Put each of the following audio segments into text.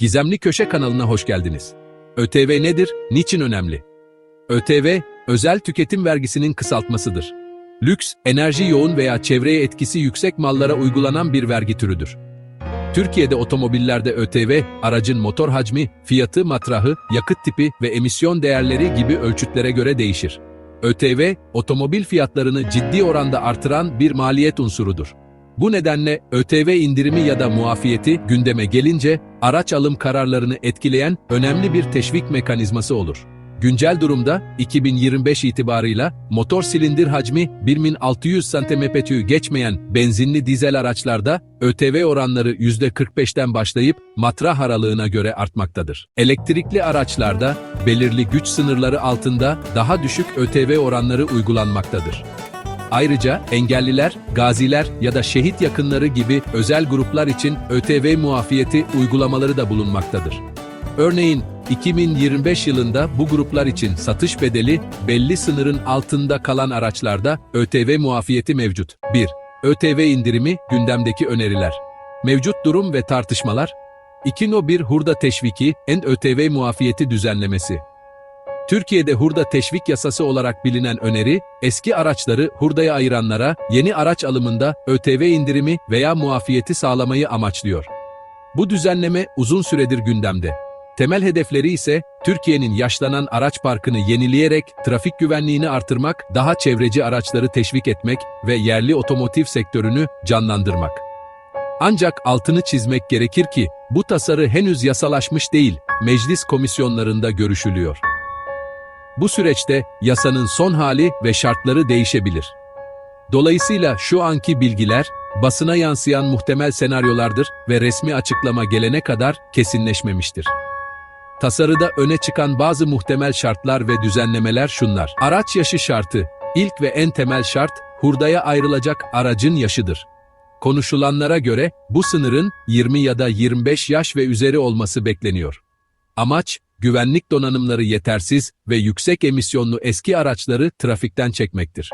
Gizemli Köşe kanalına hoş geldiniz. ÖTV nedir, niçin önemli? ÖTV, özel tüketim vergisinin kısaltmasıdır. Lüks, enerji yoğun veya çevreye etkisi yüksek mallara uygulanan bir vergi türüdür. Türkiye'de otomobillerde ÖTV, aracın motor hacmi, fiyatı, matrahı, yakıt tipi ve emisyon değerleri gibi ölçütlere göre değişir. ÖTV, otomobil fiyatlarını ciddi oranda artıran bir maliyet unsurudur. Bu nedenle ÖTV indirimi ya da muafiyeti gündeme gelince araç alım kararlarını etkileyen önemli bir teşvik mekanizması olur. Güncel durumda 2025 itibarıyla motor silindir hacmi 1600 cm3'ü geçmeyen benzinli dizel araçlarda ÖTV oranları %45'ten başlayıp matrah aralığına göre artmaktadır. Elektrikli araçlarda belirli güç sınırları altında daha düşük ÖTV oranları uygulanmaktadır. Ayrıca engelliler, gaziler ya da şehit yakınları gibi özel gruplar için ÖTV muafiyeti uygulamaları da bulunmaktadır. Örneğin 2025 yılında bu gruplar için satış bedeli belli sınırın altında kalan araçlarda ÖTV muafiyeti mevcut. 1. ÖTV indirimi gündemdeki öneriler. Mevcut durum ve tartışmalar. 2. No 1 hurda teşviki, en ÖTV muafiyeti düzenlemesi. Türkiye'de hurda teşvik yasası olarak bilinen öneri, eski araçları hurdaya ayıranlara yeni araç alımında ÖTV indirimi veya muafiyeti sağlamayı amaçlıyor. Bu düzenleme uzun süredir gündemde. Temel hedefleri ise Türkiye'nin yaşlanan araç parkını yenileyerek trafik güvenliğini artırmak, daha çevreci araçları teşvik etmek ve yerli otomotiv sektörünü canlandırmak. Ancak altını çizmek gerekir ki bu tasarı henüz yasalaşmış değil, meclis komisyonlarında görüşülüyor. Bu süreçte yasanın son hali ve şartları değişebilir. Dolayısıyla şu anki bilgiler basına yansıyan muhtemel senaryolardır ve resmi açıklama gelene kadar kesinleşmemiştir. Tasarıda öne çıkan bazı muhtemel şartlar ve düzenlemeler şunlar. Araç yaşı şartı. İlk ve en temel şart, hurdaya ayrılacak aracın yaşıdır. Konuşulanlara göre bu sınırın 20 ya da 25 yaş ve üzeri olması bekleniyor. Amaç, güvenlik donanımları yetersiz ve yüksek emisyonlu eski araçları trafikten çekmektir.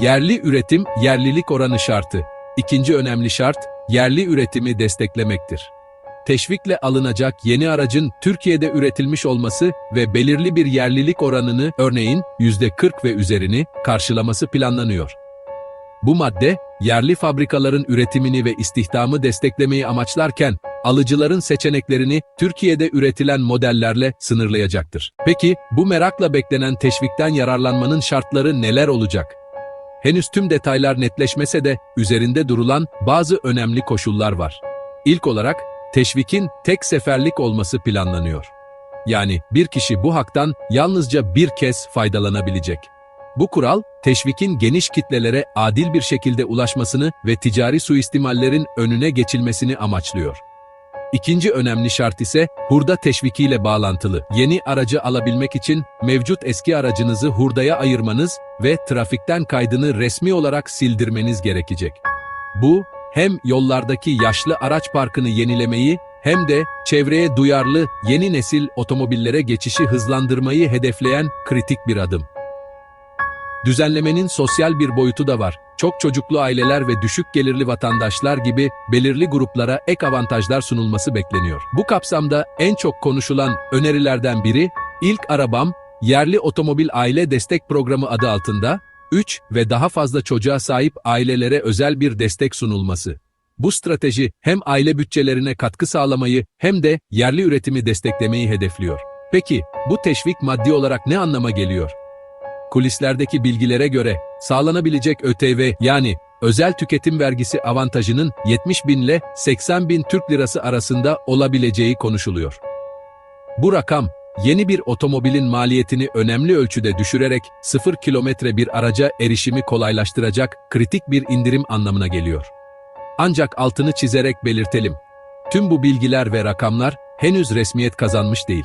Yerli üretim, yerlilik oranı şartı. İkinci önemli şart, yerli üretimi desteklemektir. Teşvikle alınacak yeni aracın Türkiye'de üretilmiş olması ve belirli bir yerlilik oranını, örneğin %40 ve üzerini, karşılaması planlanıyor. Bu madde, yerli fabrikaların üretimini ve istihdamı desteklemeyi amaçlarken, alıcıların seçeneklerini Türkiye'de üretilen modellerle sınırlayacaktır. Peki, bu merakla beklenen teşvikten yararlanmanın şartları neler olacak? Henüz tüm detaylar netleşmese de üzerinde durulan bazı önemli koşullar var. İlk olarak, teşvikin tek seferlik olması planlanıyor. Yani bir kişi bu haktan yalnızca bir kez faydalanabilecek. Bu kural, teşvikin geniş kitlelere adil bir şekilde ulaşmasını ve ticari suistimallerin önüne geçilmesini amaçlıyor. İkinci önemli şart ise hurda teşvikiyle bağlantılı. Yeni aracı alabilmek için mevcut eski aracınızı hurdaya ayırmanız ve trafikten kaydını resmi olarak sildirmeniz gerekecek. Bu, hem yollardaki yaşlı araç parkını yenilemeyi hem de çevreye duyarlı yeni nesil otomobillere geçişi hızlandırmayı hedefleyen kritik bir adım. Düzenlemenin sosyal bir boyutu da var. Çok çocuklu aileler ve düşük gelirli vatandaşlar gibi belirli gruplara ek avantajlar sunulması bekleniyor. Bu kapsamda en çok konuşulan önerilerden biri, ilk arabam, yerli otomobil aile destek programı adı altında, 3 ve daha fazla çocuğa sahip ailelere özel bir destek sunulması. Bu strateji hem aile bütçelerine katkı sağlamayı hem de yerli üretimi desteklemeyi hedefliyor. Peki, bu teşvik maddi olarak ne anlama geliyor? Kulislerdeki bilgilere göre sağlanabilecek ÖTV yani özel tüketim vergisi avantajının 70 bin ile 80 bin Türk lirası arasında olabileceği konuşuluyor. Bu rakam, yeni bir otomobilin maliyetini önemli ölçüde düşürerek 0 kilometre bir araca erişimi kolaylaştıracak kritik bir indirim anlamına geliyor. Ancak altını çizerek belirtelim. Tüm bu bilgiler ve rakamlar henüz resmiyet kazanmış değil.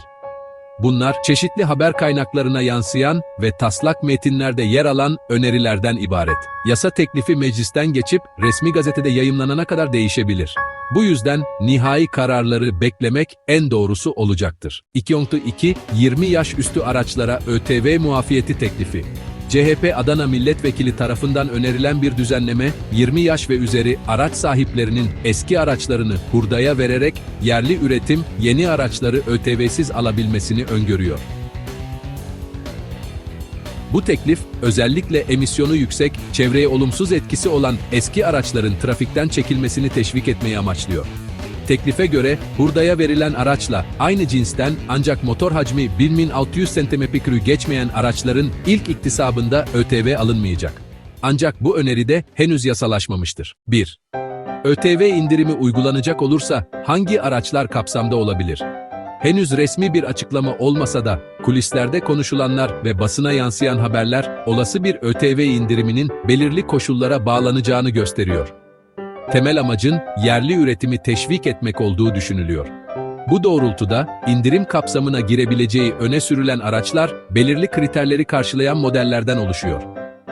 Bunlar çeşitli haber kaynaklarına yansıyan ve taslak metinlerde yer alan önerilerden ibaret. Yasa teklifi meclisten geçip resmi gazetede yayımlanana kadar değişebilir. Bu yüzden nihai kararları beklemek en doğrusu olacaktır. 2.2 20 yaş üstü araçlara ÖTV muafiyeti teklifi. CHP Adana Milletvekili tarafından önerilen bir düzenleme, 20 yaş ve üzeri araç sahiplerinin eski araçlarını hurdaya vererek yerli üretim yeni araçları ÖTV'siz alabilmesini öngörüyor. Bu teklif, özellikle emisyonu yüksek, çevreye olumsuz etkisi olan eski araçların trafikten çekilmesini teşvik etmeyi amaçlıyor. Teklife göre, hurdaya verilen araçla aynı cinsten ancak motor hacmi 1600 cm3'ü geçmeyen araçların ilk iktisabında ÖTV alınmayacak. Ancak bu öneri de henüz yasalaşmamıştır. 1. ÖTV indirimi uygulanacak olursa hangi araçlar kapsamda olabilir? Henüz resmi bir açıklama olmasa da kulislerde konuşulanlar ve basına yansıyan haberler olası bir ÖTV indiriminin belirli koşullara bağlanacağını gösteriyor. Temel amacın yerli üretimi teşvik etmek olduğu düşünülüyor. Bu doğrultuda indirim kapsamına girebileceği öne sürülen araçlar belirli kriterleri karşılayan modellerden oluşuyor.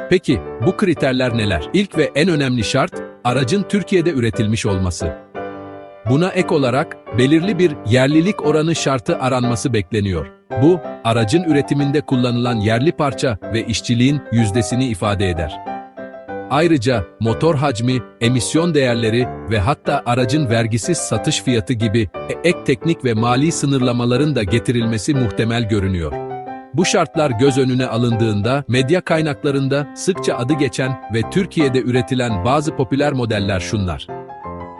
Peki bu kriterler neler? İlk ve en önemli şart aracın Türkiye'de üretilmiş olması. Buna ek olarak belirli bir yerlilik oranı şartı aranması bekleniyor. Bu, aracın üretiminde kullanılan yerli parça ve işçiliğin yüzdesini ifade eder. Ayrıca motor hacmi, emisyon değerleri ve hatta aracın vergisiz satış fiyatı gibi e- ek teknik ve mali sınırlamaların da getirilmesi muhtemel görünüyor. Bu şartlar göz önüne alındığında medya kaynaklarında sıkça adı geçen ve Türkiye'de üretilen bazı popüler modeller şunlar.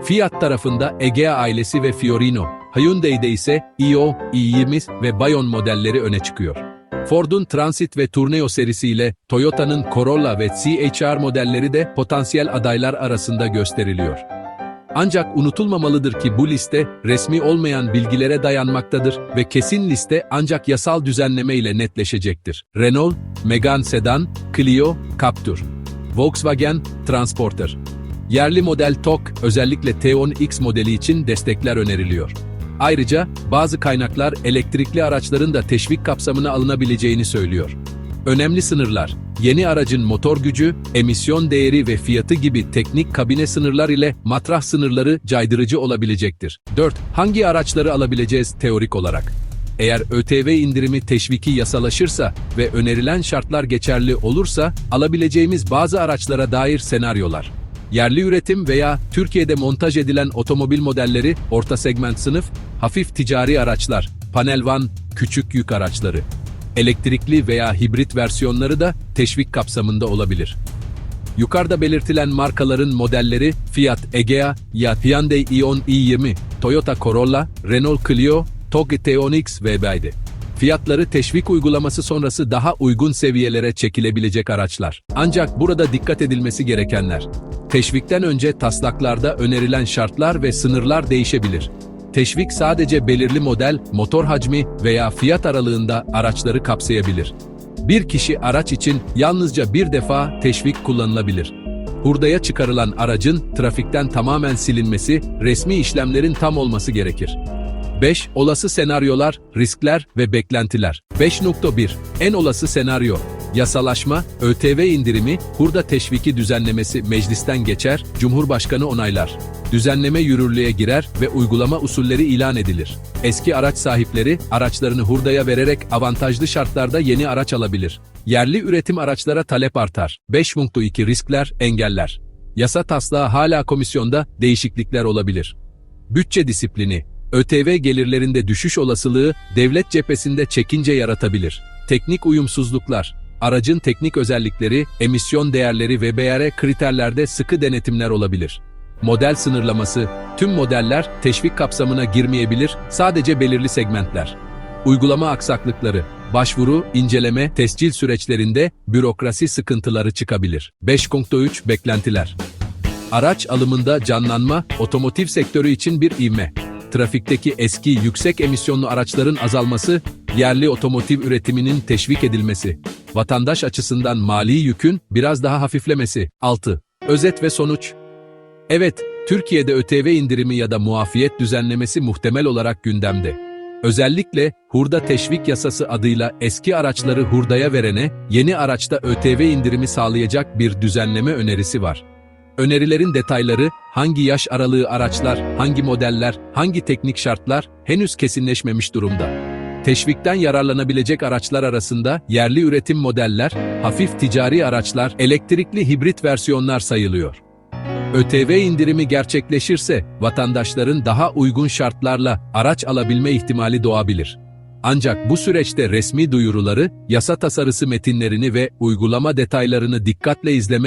Fiat tarafında Egea ailesi ve Fiorino, Hyundai'de ise Io, i20 ve Bayon modelleri öne çıkıyor. Ford'un Transit ve Tourneo serisiyle Toyota'nın Corolla ve CHR modelleri de potansiyel adaylar arasında gösteriliyor. Ancak unutulmamalıdır ki bu liste resmi olmayan bilgilere dayanmaktadır ve kesin liste ancak yasal düzenleme ile netleşecektir. Renault, Megane Sedan, Clio, Captur. Volkswagen, Transporter. Yerli model TOG, özellikle T10X modeli için destekler öneriliyor. Ayrıca bazı kaynaklar elektrikli araçların da teşvik kapsamına alınabileceğini söylüyor. Önemli sınırlar, yeni aracın motor gücü, emisyon değeri ve fiyatı gibi teknik kabine sınırlar ile matrah sınırları caydırıcı olabilecektir. 4. Hangi araçları alabileceğiz teorik olarak? Eğer ÖTV indirimi teşviki yasalaşırsa ve önerilen şartlar geçerli olursa alabileceğimiz bazı araçlara dair senaryolar. Yerli üretim veya Türkiye'de montaj edilen otomobil modelleri, orta segment sınıf, hafif ticari araçlar, panel van, küçük yük araçları. Elektrikli veya hibrit versiyonları da teşvik kapsamında olabilir. Yukarıda belirtilen markaların modelleri Fiat Egea, ya Hyundai Ion i20, Toyota Corolla, Renault Clio, TOG T10X ve b'ydi. Fiyatları teşvik uygulaması sonrası daha uygun seviyelere çekilebilecek araçlar. Ancak burada dikkat edilmesi gerekenler. Teşvikten önce taslaklarda önerilen şartlar ve sınırlar değişebilir. Teşvik sadece belirli model, motor hacmi veya fiyat aralığında araçları kapsayabilir. Bir kişi araç için yalnızca bir defa teşvik kullanılabilir. Hurdaya çıkarılan aracın trafikten tamamen silinmesi, resmi işlemlerin tam olması gerekir. 5. Olası senaryolar, riskler ve beklentiler. 5.1 En olası senaryo Yasalaşma, ÖTV indirimi, hurda teşviki düzenlemesi meclisten geçer, Cumhurbaşkanı onaylar. Düzenleme yürürlüğe girer ve uygulama usulleri ilan edilir. Eski araç sahipleri, araçlarını hurdaya vererek avantajlı şartlarda yeni araç alabilir. Yerli üretim araçlara talep artar. 5.2 Riskler, engeller. Yasa taslağı hala komisyonda değişiklikler olabilir. Bütçe disiplini, ÖTV gelirlerinde düşüş olasılığı devlet cephesinde çekince yaratabilir. Teknik uyumsuzluklar, aracın teknik özellikleri, emisyon değerleri ve BR kriterlerde sıkı denetimler olabilir. Model sınırlaması, tüm modeller teşvik kapsamına girmeyebilir, sadece belirli segmentler. Uygulama aksaklıkları, başvuru, inceleme, tescil süreçlerinde bürokrasi sıkıntıları çıkabilir. 5.3 Beklentiler Araç alımında canlanma, otomotiv sektörü için bir ivme trafikteki eski yüksek emisyonlu araçların azalması, yerli otomotiv üretiminin teşvik edilmesi, vatandaş açısından mali yükün biraz daha hafiflemesi. 6. Özet ve sonuç Evet, Türkiye'de ÖTV indirimi ya da muafiyet düzenlemesi muhtemel olarak gündemde. Özellikle hurda teşvik yasası adıyla eski araçları hurdaya verene yeni araçta ÖTV indirimi sağlayacak bir düzenleme önerisi var. Önerilerin detayları, hangi yaş aralığı araçlar, hangi modeller, hangi teknik şartlar henüz kesinleşmemiş durumda. Teşvikten yararlanabilecek araçlar arasında yerli üretim modeller, hafif ticari araçlar, elektrikli hibrit versiyonlar sayılıyor. ÖTV indirimi gerçekleşirse vatandaşların daha uygun şartlarla araç alabilme ihtimali doğabilir. Ancak bu süreçte resmi duyuruları, yasa tasarısı metinlerini ve uygulama detaylarını dikkatle izleme